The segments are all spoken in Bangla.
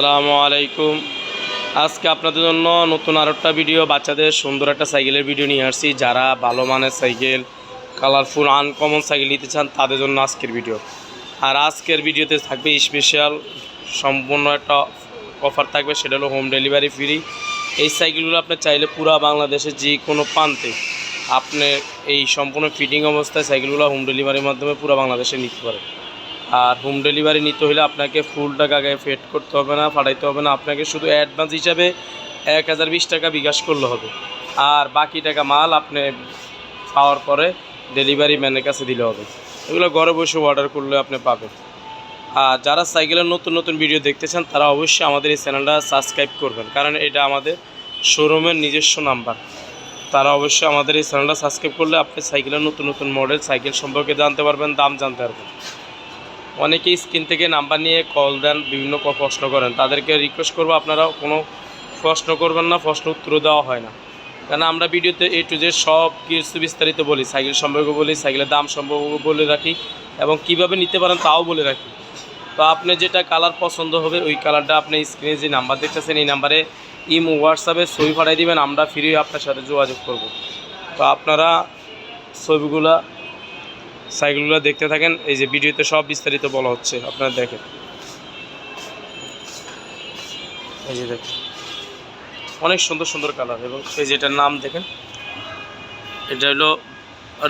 আসসালামু আলাইকুম। আজকে আপনাদের জন্য নতুন আর একটা ভিডিও, বাচ্চাদের সুন্দর একটা সাইকেলের ভিডিও নিয়ে আসছি। যারা ভালো মানের সাইকেল কালারফুল আনকমন সাইকেল নিতে চান, তাদের জন্য আজকের ভিডিও। আর আজকের ভিডিওতে থাকবে স্পেশাল সম্পূর্ণ একটা অফার থাকবে, সেটা হলো হোম ডেলিভারি ফ্রি এই সাইকেলগুলো আপনি চাইলে পুরো বাংলাদেশের যে কোনো প্রান্তে আপনি এই সম্পূর্ণ ফিটিং অবস্থায় সাইকেলগুলো হোম ডেলিভারির মাধ্যমে পুরো বাংলাদেশে নিতে পারেন। আর হোম ডেলিভারি নিতে হলে আপনাকে ফুল টাকা আগে পেড করতে হবে না পাঠাইতে হবে না। আপনাকে শুধু অ্যাডভান্স হিসাবে এক হাজার বিশ টাকা বিকাশ করলে হবে। আর বাকি টাকা মাল আপনি পাওয়ার পরে ডেলিভারি ম্যানের কাছে দিলে হবে। এগুলো ঘরে বসে অর্ডার করলে আপনি পাবেন। আর যারা সাইকেলের নতুন নতুন ভিডিও দেখতে চান, তারা অবশ্যই আমাদের এই চ্যানেলটা সাবস্ক্রাইব করবেন। কারণ এটা আমাদের শোরুমের নিজস্ব নাম্বার তারা অবশ্যই আমাদের এই চ্যানেলটা সাবস্ক্রাইব করলে আপনি সাইকেলের নতুন নতুন মডেল সাইকেল সম্পর্কে জানতে পারবেন, দাম জানতে পারবেন। অনেকেই স্ক্রিন থেকে নাম্বার নিয়ে কল দেন, বিভিন্ন প্রশ্ন করেন। তাদেরকে রিকোয়েস্ট করব, আপনারা কোনো প্রশ্ন করবেন না, প্রশ্ন উত্তর দেওয়া হয় না। কেন আমরা ভিডিওতে এ টু জেড সব কিছু বিস্তারিত বলি। সাইকেল সম্পর্কে বলি, সাইকেলের দাম সম্পর্কে বলে রাখি এবং কীভাবে নিতে পারেন তাও বলে রাখি। তো আপনি যেটা কালার পছন্দ হবে, ওই কালারটা আপনি স্ক্রিনে যে নাম্বার দেখতেছেন, এই নাম্বারে ইমো হোয়াটসঅ্যাপে ছবি পাঠিয়ে দেবেন, আমরা ফ্রি আপনার সাথে যোগাযোগ করব। তো আপনারা ছবিগুলা সাইকেলগুলো দেখতে থাকেন, এই যে ভিডিওতে সব বিস্তারিত বলা হচ্ছে, আপনারা দেখেন। এই যে দেখেন। অনেক সুন্দর সুন্দর কালার এবং এই যে এটার নাম দেখেন, এটা হলো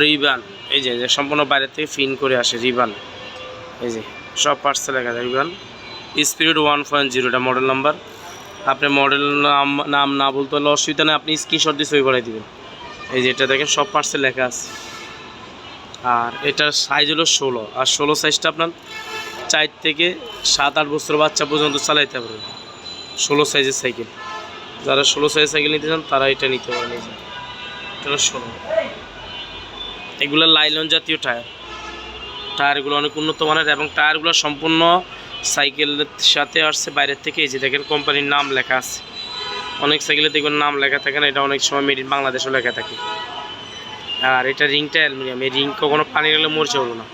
রিবান। এই যে সম্পূর্ণ বাইরে থেকে ফিন করে আসে রিবান। এই যে, সব পার্সে লেখা যায় রিবান স্পিরিট ওয়ান পয়েন্ট জিরো এটা মডেল নাম্বার আপনি মডেল নাম নাম না বলতে হলে অসুবিধা নেই, আপনি স্ক্রিনশট দিয়ে ছবি করাই দিবেন। এই যে এটা দেখেন, সব পার্সে লেখা আছে। আর এটার সাইজ হলো ষোলো। আর ষোলো সাইজটা আপনার চার থেকে সাত, আট বছর বাচ্চা পর্যন্ত চালাইতে পারবেন ষোলো সাইজের সাইকেল। যারা ষোলো সাইজের সাইকেল নিতে চান, তারা এটা নিতে পারেন। এই এটা ষোলো। এগুলো লাইলন জাতীয় টায়ার। টায়ারগুলো অনেক উন্নত মানের এবং টায়ারগুলো সম্পূর্ণ সাইকেলের সাথে আসছে বাইরের থেকে। এই যে দেখেন কোম্পানির নাম লেখা আছে। অনেক সাইকেলে দেখবেন নাম লেখা থাকে না, এটা অনেক সময় মেড ইন বাংলাদেশও লেখা থাকে। আর এটা রিংটা অ্যালুমিনিয়াম, এই রিং কখনো পানি গেলে মরছে হলো না।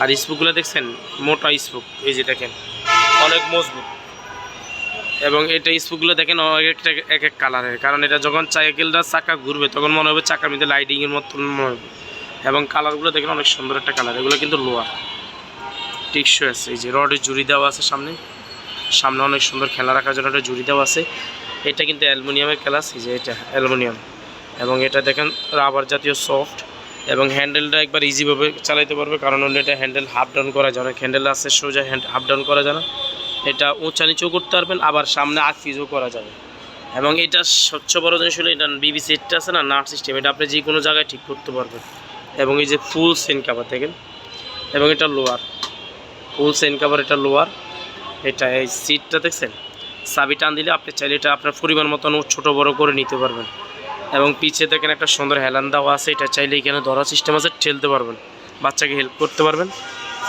আর স্পুকগুলো দেখছেন? মোটা স্পুক, এই যে দেখেন, অনেক মজবুত। এবং এটা স্পুকগুলো দেখেন এক একটা, এক এক কালারের। কারণ এটা যখন সাইকেলটা চাকা ঘুরবে, তখন মনে হবে চাকার মধ্যে লাইটিংয়ের মতন মনে হবে। এবং কালারগুলো দেখেন, অনেক সুন্দর একটা কালার এগুলো কিন্তু লোয়ার। টিকশো আছে, এই যে রডের জুড়ি দেওয়া আছে সামনে। সামনে অনেক সুন্দর খেলা রাখার জন্য একটা জুড়ি দেওয়া আছে। এটা কিন্তু অ্যালুমিনিয়ামের ক্লাস এই যে এটা, অ্যালুমিনিয়াম। এবং এটা দেখেন রাবার জাতীয় সফট এবং হ্যান্ডেলটা একবার ইজিভাবে চালাইতে পারবে, কারণ হলো এটা হ্যান্ডেল হাফ ডাউন করা যায়। অনেক হ্যান্ডেল আছে, সোজা হ্যান্ড হাফ ডাউন করা যায় না। এটা উঁচা নিচেও করতে পারবেন, আবার সামনে আগ ফিজও করা যাবে। এবং এটা স্বচ্ছ বড় জিনিস হলো এটা বিবি সেটটা আছে না নাট সিস্টেম এটা আপনি যে কোনো জায়গায় ঠিক করতে পারবেন। এবং এই যে ফুল সেন কাভার দেখেন, এবং এটা লোয়ার ফুল সেন কাভার এটা লোয়ার এটা এই সিটটা দেখছেন? চাবি টান দিলে আপনি চাইলে এটা আপনার পরিমাণ মতন ছোটো বড় করে নিতে পারবেন। এবং পিছে দেখেন একটা সুন্দর হেলান দেওয়া আছে, এটা চাইলে এখানে ধরার সিস্টেম আছে, ঠেলতে পারবেন, বাচ্চাকে হেল্প করতে পারবেন।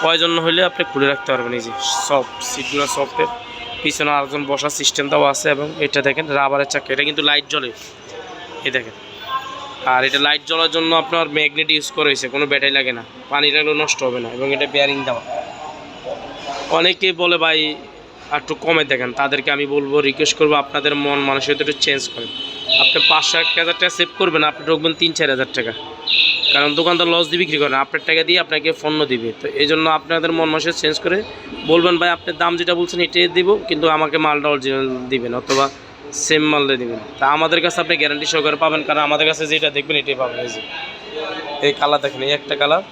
প্রয়োজন হলে আপনি খুলে রাখতে পারবেন, এই যে সফট সিটগুলো সফটের পিছনে আরেকজন বসার সিস্টেম দেওয়া আছে এবং এটা দেখেন রাবারের চাকা, এটা কিন্তু লাইট জ্বলে। এই দেখেন। আর এটা লাইট জ্বলার জন্য আপনার ম্যাগনেট ইউজ করা হয়েছে, কোনো ব্যাটারি লাগে না। পানি লাগলেও নষ্ট হবে না এবং এটা বেয়ারিং দেওয়া। অনেকেই বলে ভাই, একটু কমে দেখেন, তাদেরকে আমি বলব রিকোয়েস্ট করব, আপনাদের মন, মানসিকতা একটু চেঞ্জ করেন। আপনি পাঁচ এক হাজার টাকা সেভ করবেন, আপনি ঢুকবেন তিন, চার হাজার টাকা। কারণ দোকানদার লস দিয়ে বিক্রি করেন আপনার টাকা দিয়ে আপনাকে পণ্য দিবে। তো এই জন্য আপনাদের মন মাসে চেঞ্জ করে বলবেন, ভাই আপনার দাম যেটা বলছেন এটাই দিব, কিন্তু আমাকে মালটা অরিজিনাল দিবেন, অথবা সেম মালটা দিবেন। তা আমাদের কাছে আপনি গ্যারান্টি সহকারে পাবেন, কারণ আমাদের কাছে যেটা দেখবেন এটাই পাবেন। এই যে, এই কালার দেখেন, এই একটা কালার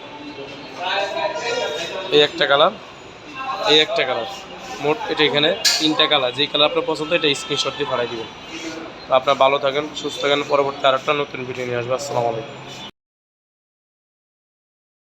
এই একটা কালার এই একটা কালার মোট এটা এখানে তিনটা কালার যেই কালার আপনার পছন্দ, এটা স্ক্রিনশট দিয়ে ফাড়াই দিবেন। আপনারা ভালো থাকেন সুস্থ থাকেন। পরবর্তী আরেকটা নতুন ভিডিও নিয়ে আসবে। আসসালামু আলাইকুম।